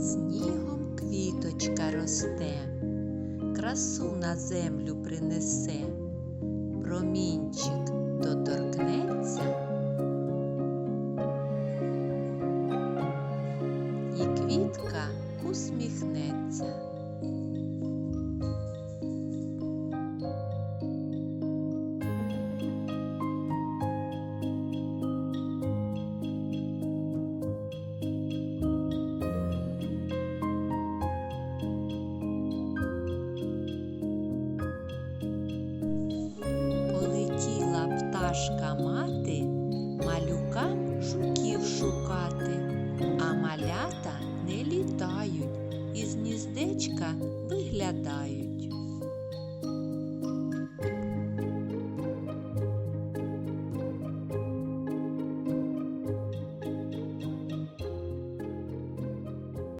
снігом квіточка росте, красу на землю принесе, промінчик доторкнеться і квітка усміхнеться. Пташка мати малюкам жуків шукати, а малята не літають, із гніздечка виглядають.